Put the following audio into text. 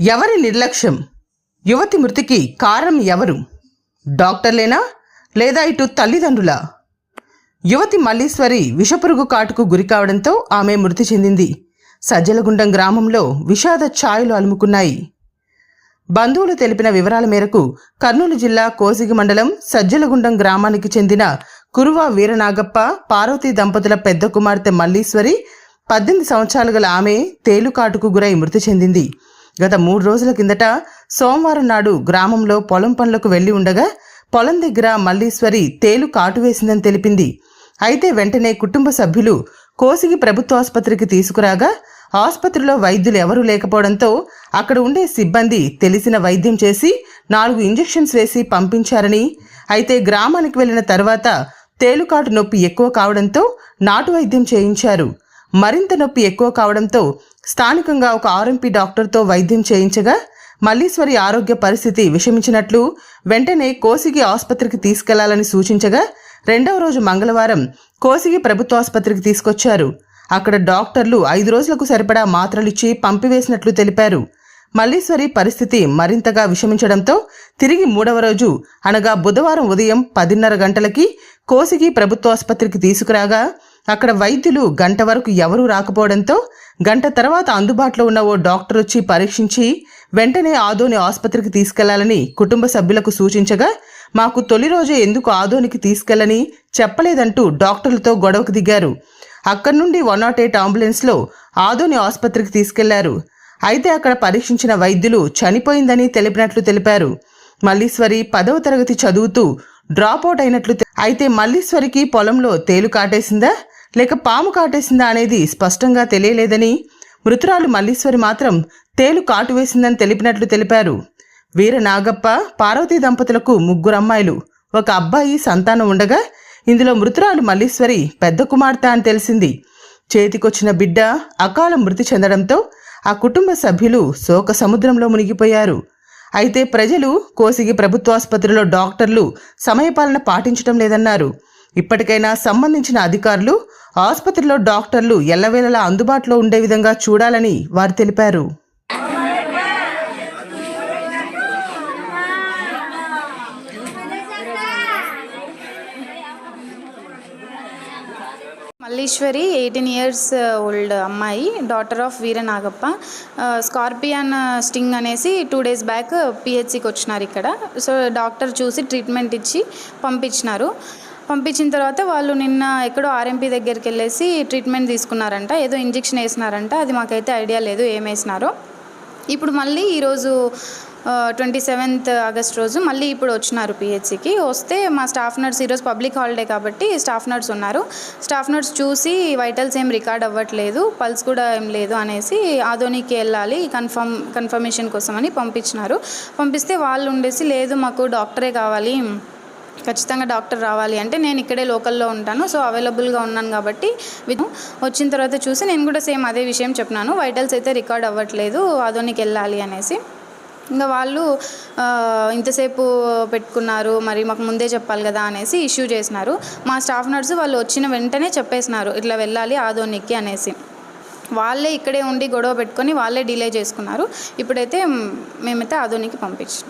ఎవరి నిర్లక్ష్యం? యువతి మృతికి కారణం ఎవరు? డాక్టర్లేనా? లేదా ఇటు తల్లిదండ్రుల? యువతి మల్లీశ్వరి విషపురుగు కాటుకు గురి కావడంతో ఆమె మృతి చెందింది. సజ్జలగుండం గ్రామంలో విషాద ఛాయలు అలుముకున్నాయి. బంధువులు తెలిపిన వివరాల మేరకు కర్నూలు జిల్లా కోసిగి మండలం సజ్జలగుండం గ్రామానికి చెందిన కురువ వీరనాగప్ప పార్వతీ దంపతుల పెద్ద కుమార్తె మల్లీశ్వరి పద్దెనిమిది సంవత్సరాలు గల ఆమె తేలుకాటుకు గురై మృతి చెందింది. గత మూడు రోజుల కిందట సోమవారం నాడు గ్రామంలో పొలం పనులకు వెళ్ళి ఉండగా పొలం దగ్గర మల్లీశ్వరి తేలు కాటు వేసిందని తెలిపింది. అయితే వెంటనే కుటుంబ సభ్యులు కోసిగి ప్రభుత్వ ఆసుపత్రికి తీసుకురాగా ఆసుపత్రిలో వైద్యులు ఎవరూ లేకపోవడంతో అక్కడ ఉండే సిబ్బంది తెలిసిన వైద్యం చేసి నాలుగు ఇంజెక్షన్స్ వేసి పంపించారని అయితే గ్రామానికి వెళ్ళిన తర్వాత తేలుకాటు నొప్పి ఎక్కువ కావడంతో నాటు వైద్యం చేయించారు. మరింత నొప్పి ఎక్కువ కావడంతో స్థానికంగా ఒక ఆర్ఎంపీ డాక్టర్తో వైద్యం చేయించగా మల్లీశ్వరి ఆరోగ్య పరిస్థితి విషమించినట్లు వెంటనే కోసిగి ఆసుపత్రికి తీసుకెళ్ళాలని సూచించగా రెండవ రోజు మంగళవారం కోసిగి ప్రభుత్వ ఆసుపత్రికి తీసుకొచ్చారు. అక్కడ డాక్టర్లు ఐదు రోజులకు సరిపడా మాత్రలిచ్చి పంపివేసినట్లు తెలిపారు. మల్లీశ్వరి పరిస్థితి మరింతగా విషమించడంతో తిరిగి మూడవ రోజు అనగా బుధవారం ఉదయం పదిన్నర గంటలకి కోసిగి ప్రభుత్వాసుపత్రికి తీసుకురాగా అక్కడ వైద్యులు గంట వరకు ఎవరూ రాకపోవడంతో గంట తర్వాత అందుబాటులో ఉన్న ఓ డాక్టర్ వచ్చి పరీక్షించి వెంటనే ఆదోని ఆసుపత్రికి తీసుకెళ్ళాలని కుటుంబ సభ్యులకు సూచించగా మాకు తొలి రోజే ఎందుకు ఆదోనికి తీసుకెళ్ళని చెప్పలేదంటూ డాక్టర్లతో గొడవకు దిగారు. అక్కడి నుండి వన్ నాట్ ఎయిట్ అంబులెన్స్లో ఆదోని ఆసుపత్రికి తీసుకెళ్ళారు. అయితే అక్కడ పరీక్షించిన వైద్యులు చనిపోయిందని తెలిపినట్లు తెలిపారు. మల్లీశ్వరి పదవ తరగతి చదువుతూ డ్రాప్ అవుట్ అయినట్లు అయితే మల్లీశ్వరికి పొలంలో తేలు కాటేసిందా? లేక పాము కాటేసిందా అనేది స్పష్టంగా తెలియలేదని మృతురాలు మల్లీశ్వరి మాత్రం తేలు కాటు వేసిందని తెలిపినట్లు తెలిపారు. వీర నాగప్ప పార్వతీ దంపతులకు ముగ్గురు అమ్మాయిలు ఒక అబ్బాయి సంతానం ఉండగా ఇందులో మృతురాలు మల్లీశ్వరి పెద్ద కుమార్తె అని తెలిసింది. చేతికొచ్చిన బిడ్డ అకాల మృతి చెందడంతో ఆ కుటుంబ సభ్యులు శోక సముద్రంలో మునిగిపోయారు. అయితే ప్రజలు కోసిగి ప్రభుత్వాసుపత్రిలో డాక్టర్లు సమయపాలన పాటించడం లేదన్నారు. ఇప్పటికైనా సంబంధించిన అధికారులు ఆసుపత్రిలో డాక్టర్లు ఎల్లవేళలా అందుబాటులో ఉండే విధంగా చూడాలని వారు తెలిపారు. మల్లీశ్వరి ఎయిటీన్ ఇయర్స్ ఓల్డ్ అమ్మాయి daughter of Veera Nagappa scorpion sting అనేసి టూ డేస్ బ్యాక్ పిహెచ్సికి వచ్చినారు ఇక్కడ. సో డాక్టర్ చూసి ట్రీట్మెంట్ ఇచ్చి పంపించినారు. పంపించిన తర్వాత వాళ్ళు నిన్న ఎక్కడో ఆర్ఎంపీ దగ్గరికి వెళ్ళేసి ట్రీట్మెంట్ తీసుకున్నారంట ఏదో ఇంజెక్షన్ వేసినారంట అది మాకైతే ఐడియా లేదు ఏం వేసినారో. ఇప్పుడు మళ్ళీ ఈరోజు ట్వంటీ సెవెంత్ ఆగస్ట్ రోజు మళ్ళీ ఇప్పుడు వచ్చినారు పిహెచ్సికి వస్తే మా స్టాఫ్ నర్స్ ఈరోజు పబ్లిక్ హాలిడే కాబట్టి స్టాఫ్ నర్స్ ఉన్నారు. స్టాఫ్ నర్స్ చూసి వైటల్స్ ఏం రికార్డ్ అవ్వట్లేదు పల్స్ కూడా ఏం లేదు అనేసి ఆధోనికి వెళ్ళాలి కన్ఫర్మ్ కన్ఫర్మేషన్ కోసం అని పంపించినారు. పంపిస్తే వాళ్ళు ఉండేసి లేదు మాకు డాక్టరే కావాలి ఖచ్చితంగా డాక్టర్ రావాలి అంటే నేను ఇక్కడే లోకల్లో ఉంటాను. సో అవైలబుల్గా ఉన్నాను కాబట్టి విత్ వచ్చిన తర్వాత చూసి నేను కూడా సేమ్ అదే విషయం చెప్పినాను. వైటల్స్ అయితే రికార్డ్ అవ్వట్లేదు. ఆదోనికి వెళ్ళాలి అనేసి. ఇంకా వాళ్ళు ఇంతసేపు పెట్టుకున్నారు. మరి మాకు ముందే చెప్పాలి కదా అనేసి ఇష్యూ చేసినారు. మా స్టాఫ్ నర్సు వాళ్ళు వచ్చిన వెంటనే చెప్పేసినారు. ఇట్లా వెళ్ళాలి ఆదోనికి అనేసి. వాళ్ళే ఇక్కడే ఉండి గొడవ పెట్టుకొని వాళ్ళే డిలే చేసుకున్నారు. ఇప్పుడైతే మేమైతే ఆదోనికి పంపించాం